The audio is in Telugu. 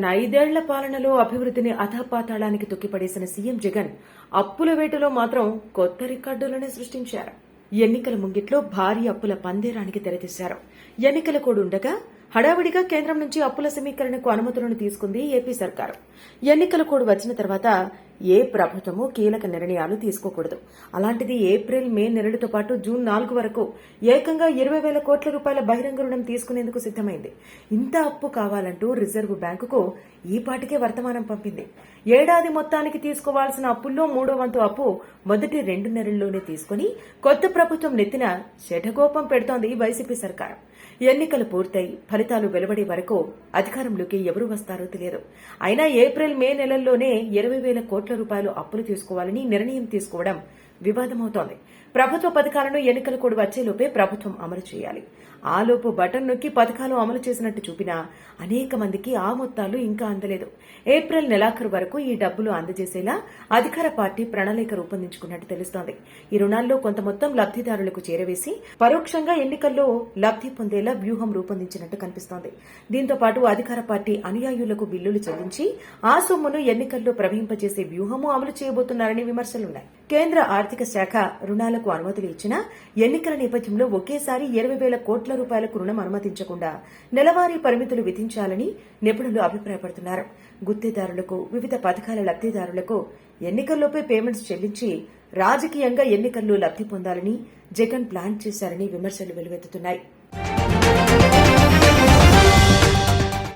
తన ఐదేళ్ళ పాలనలో అభివృద్ధిని అధపాతాళానికి తొక్కిపడేసిన సీఎం జగన్ అప్పుల వేటలో మాత్రం కొత్త రికార్డులను సృష్టించారు. ఎన్నికల ముంగిట్లో భారీ అప్పుల పందేరానికి తెరతీశారు. ఎన్నికల కోడ్ ఉండగా హడావిడిగా కేంద్రం నుంచి అప్పుల సమీకరణకు అనుమతులను తీసుకుంది ఏపీ సర్కారు. ఎన్నికల కోడ్ వచ్చిన తర్వాత ఏ ప్రభుత్వము కీలక నిర్ణయాలు తీసుకోకూడదు. అలాంటిది ఏప్రిల్ మే నెలలతో పాటు జూన్ నాలుగు వరకు ఏకంగా ఇరవై వేల కోట్ల రూపాయల బహిరంగ రుణం తీసుకునేందుకు సిద్దమైంది ఇంత అప్పు కావాలంటూ రిజర్వ్ బ్యాంకుకు ఈ పాటికే వర్తమానం పంపింది. ఏడాది మొత్తానికి తీసుకోవాల్సిన అప్పుల్లో మూడో వంతు అప్పు మొదటి రెండు నెలల్లోనే తీసుకుని కొత్త ప్రభుత్వం నెత్తిన శఠగోపం పెడుతోంది వైసీపీ సర్కారు. ఎన్నికలు పూర్తయి ఫలితాలు వెలువడే వరకు అధికారంలోకి ఎవరు వస్తారో తెలియదు. అయినా ఏప్రిల్ మే నెలల్లోనే ఇరవై వేల కోట్ల కోట్ల రూపాయలు అప్పులు తీసుకోవాలని నిర్ణయం తీసుకోవడం వివాదమవుతోంది. ప్రభుత్వ పథకాలను ఎన్నికల కోడ్ వచ్చేలోపే ప్రభుత్వం అమలు చేయాలి. ఆలోపు బటన్ నొక్కి పథకాలు అమలు చేసినట్టు చూపినా అనేక మందికి ఆ మొత్తాలు ఇంకా అందలేదు. ఏప్రిల్ నెలాఖరు వరకు ఈ డబ్బులు అందజేసేలా అధికార పార్టీ ప్రణాళిక రూపొందించుకున్నట్టు తెలుస్తోంది. ఈ రుణాల్లో కొంత మొత్తం లబ్దిదారులకు చేరవేసి పరోక్షంగా ఎన్నికల్లో లబ్ది పొందేలా వ్యూహం రూపొందించినట్టు కనిపిస్తోంది. దీంతో పాటు అధికార పార్టీ అనుయాయులకు బిల్లులు చెల్లించి ఆ సొమ్మును ఎన్నికల్లో ప్రవహింపజేసే వ్యూహము అమలు చేయబోతున్నారని విమర్శలున్నాయి కేంద్ర ఆర్థిక శాఖ రుణాలకు అనుమతులు ఇచ్చినా ఎన్నికల నేపథ్యంలో ఒకేసారి ఇరవై వేల కోట్ల రూపాయలకు రుణం అనుమతించకుండా నెలవారీ పరిమితులు విధించాలని నిపుణులు అభిప్రాయపడుతున్నారు. గుత్తేదారులకు వివిధ పథకాల లబ్దిదారులకు ఎన్నికల్లోపే పేమెంట్స్ చెల్లించి రాజకీయంగా ఎన్నికల్లో లబ్ది పొందాలని జగన్ ప్లాన్ చేశారని విమర్శలు వెలువెత్తుతున్నాయి.